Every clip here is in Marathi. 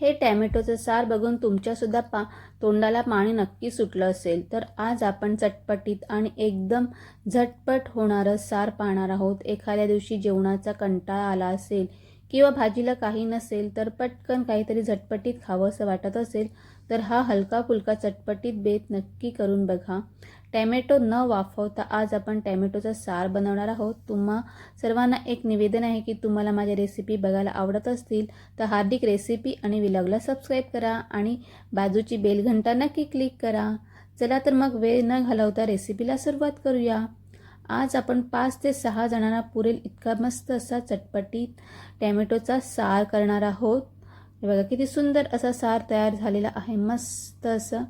हे टॅमॅटोचं सार बघून तुमच्यासुद्धा पा तोंडाला पाणी नक्की सुटलं असेल. तर आज आपण चटपटीत आणि एकदम झटपट होणारं सार पाहणार आहोत. एखाद्या दिवशी जेवणाचा कंटाळा आला असेल किंवा भाजीला काही नसेल तर पटकन काहीतरी झटपटीत खावंसं वाटत असेल तर हा हलका फुलका चटपटीत बेत नक्की करून बघा. टॅमॅटो न वाफवता आज आपण टॅमॅटोचा सार बनवणार आहोत. तुम्हा सर्वांना एक निवेदन आहे की तुम्हाला माझ्या रेसिपी बघायला आवडत असतील तर हार्दिक रेसिपी आणि विलॉगला सबस्क्राईब करा आणि बाजूची बेलघंटा नक्की क्लिक करा. चला तर मग वेळ न घालवता रेसिपीला सुरुवात करूया. आज आपण पाच ते सहा जणांना पुरेल इतका मस्त असा चटपटीत टॅमॅटोचा सार करणार आहोत. हे बघा किती सुंदर असा सार तयार झालेला आहे. मस्त असं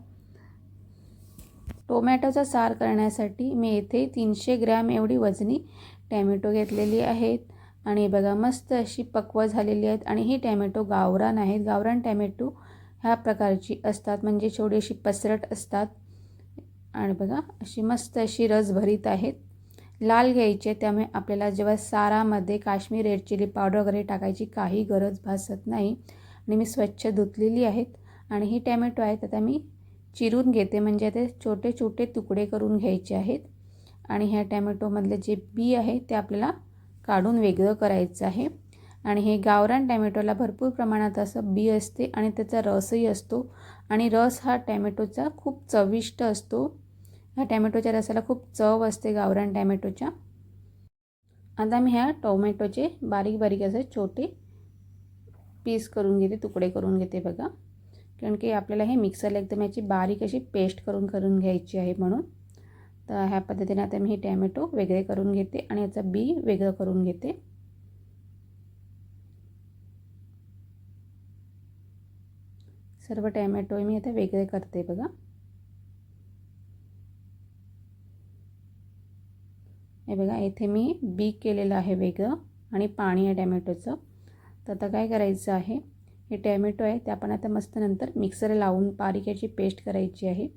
टोमॅटोचा सार करण्यासाठी मी येथे तीनशे ग्रॅम एवढी वजनी टॅमॅटो घेतलेली आहेत. आणि बघा मस्त अशी पक्व झालेली आहेत. आणि ही टॅमॅटो गावरान आहेत. गावरान टॅमॅटो ह्या प्रकारची असतात म्हणजे थोडीशी पसरट असतात. आणि बघा अशी मस्त अशी रस भरीत आहेत. लाल घ्यायचे त्यामुळे आपल्याला जेव्हा सारामध्ये काश्मीर रेड चिली पावडर वगैरे टाकायची काही गरज भासत नाही. आणि मी स्वच्छ धुतलेली आहेत आणि ही टॅमॅटो आहेत. आता मी चिरून घेते म्हणजे ते छोटे छोटे तुकडे करून घ्यायचे आहेत. आणि ह्या टॅमॅटोमधले जे बी आहे ते आपल्याला काढून वेगळं करायचं आहे. आणि हे गावरान टॅमॅटोला भरपूर प्रमाणात असं बी असते आणि त्याचा रसही असतो. आणि रस हा टॅमॅटोचा खूप चविष्ट असतो. ह्या टॅमॅटोच्या रसाला खूप चव असते गावरान टॅमॅटोच्या. आता मी ह्या टोमॅटोचे बारीक बारीक असे छोटे पीस करून घेते तुकडे करून घेते बघा. कारण की आपल्याला हे मिक्सरला एकदम याची बारीक अशी पेस्ट करून करून घ्यायची आहे म्हणून. तर ह्या पद्धतीने आता मी हे टॅमॅटो वेगळे करून घेते आणि याचा बी वेगळं करून घेते. सर्व टॅमॅटो मी आता वेगळे करते बघा. हे बघा इथे मी बी केलेलं आहे वेगळं आणि पाणी आहे टॅमॅटोचं. तर आता काय करायचं आहे? हे टॅमॅटो आहे ते आपण आता मस्त नंतर मिक्सर लावून बारीक याची पेस्ट करायची आहे.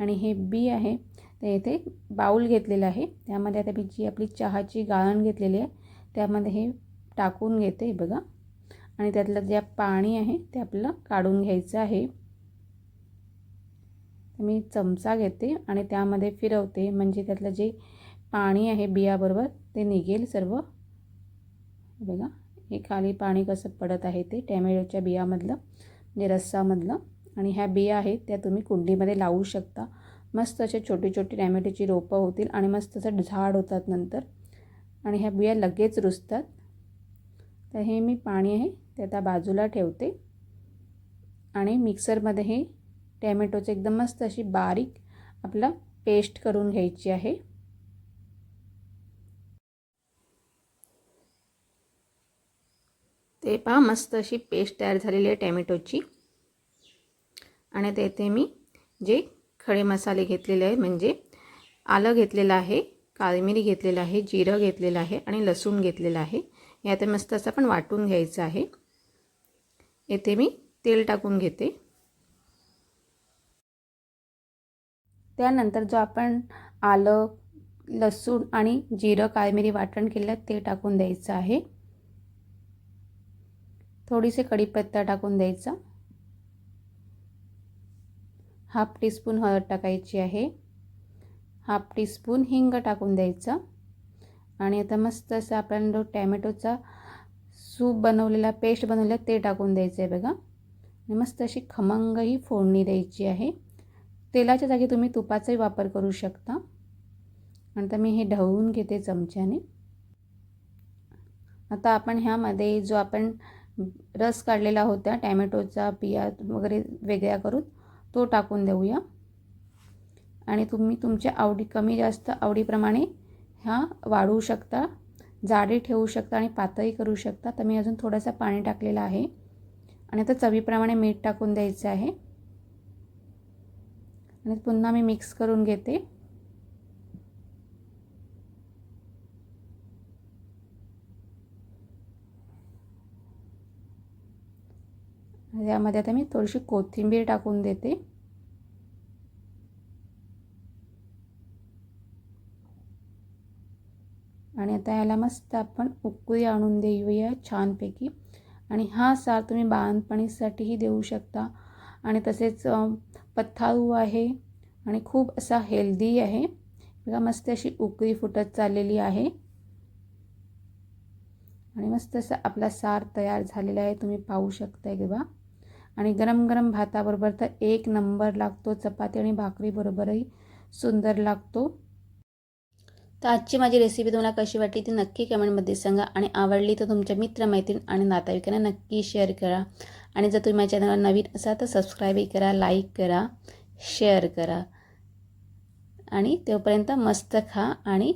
आणि हे बी आहे ते इथे बाऊल घेतलेलं आहे. त्यामध्ये आता मी जी आपली चहाची गाळण घेतलेली आहे त्यामध्ये हे टाकून घेते बघा. आणि त्यातलं जे पाणी आहे ते आपलं काढून घ्यायचं आहे. मी चमचा घेते आणि त्यामध्ये फिरवते. म्हणजे त्यातलं जे पाणी आहे बियाबरोबर ते निघेल सर्व. बघा हे खाली पाणी कसं पडत आहे ते टॅमॅटोच्या बियामधलं म्हणजे रस्सामधलं. आणि ह्या बिया आहेत त्या तुम्ही कुंडीमध्ये लावू शकता. मस्त असे छोटी छोटी टॅमॅटोची रोपं होतील आणि मस्त असं झाड होतात नंतर. आणि ह्या बिया लगेच रुजतात. तर हे मी पाणी आहे ते आता बाजूला ठेवते. आणि मिक्सरमध्ये हे टॅमॅटोचं एकदम मस्त अशी बारीक आपलं पेस्ट करून घ्यायची आहे. ते पहा मस्त अशी पेस्ट तयार झालेली आहे टॅमॅटोची. आणि तेथे मी जे खडे मसाले घेतलेले आहे म्हणजे आलं घेतलेलं आहे काळी मिरी घेतलेलं आहे जिरं घेतलेलं आहे आणि लसूण घेतलेलं आहे. हे आता मस्त असं आपण वाटून घ्यायचं आहे. येथे मी तेल टाकून घेते. त्यानंतर जो आपण आलं लसूण आणि जिरं काळमिरी वाटण केलं ते टाकून द्यायचं आहे. थोडीसे कढीपत्ता टाकून द्यायचा. हाफ टीस्पून हळद टाकायची आहे. हाफ टीस्पून हिंग टाकून द्यायचा. आणि आता मस्त असं आपण जो टॅमॅटोचा सूप बनवलेला पेस्ट बनवलेला ते टाकून द्यायचं आहे बघा. आणि मस्त अशी खमंग ही फोडणी द्यायची आहे. तेलाच्या जागी तुम्ही तुपाचाही वापर करू शकता. आता मी हे ढवळून घेते चमच्याने. आता आपण ह्यामध्ये जो आपण रस काढलेला होता टॅमॅटोचा बिया वगैरे वेगळ्या करून तो टाकून देऊया. आणि तुम्ही तुमच्या आवडी कमी जास्त आवडीप्रमाणे ह्या वाढवू शकता जाडी ठेवू शकता आणि पातळी करू शकता. तर मी अजून थोडंसं पाणी टाकलेलं आहे. आणि आता चवीप्रमाणे मीठ टाकून द्यायचं आहे. आणि पुन्हा मी मिक्स करून घेते. यामध्ये आता मी थोडीशी कोथिंबीर टाकून देते. आणि आता याला मस्त आपण उकळी आणून देऊया छानपैकी. आणि हा सार तुम्ही बांधपणीसाठीही देऊ शकता. आणि तसेच अ, पथ्थाळू आहे आणि खूप असा हेल्दी आहे. बघा मस्त अशी उकळी फुटत चाललेली आहे. आणि मस्त असा आपला सार तयार झालेला आहे. तुम्ही पाहू शकताय किंवा आणि गरम गरम भाताबरोबर तर एक नंबर लागतो चपाती आणि भाकरीबरोबरही सुंदर लागतो. तर आजची माझी रेसिपी तुम्हाला कशी वाटली ती नक्की कमेंटमध्ये सांगा आणि आवडली तर तुमच्या मित्रमैत्रीण आणि नातेवाईकांना नक्की शेअर करा. आणि जर तुम्ही माझ्या चॅनलवर नवीन असाल तर सबस्क्राईबही करा लाईक करा शेअर करा. आणि तोपर्यंत मस्त खा आणि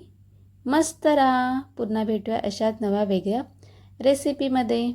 मस्त राहा. पुन्हा भेटूया अशाच नव्या वेगळ्या रेसिपीमध्ये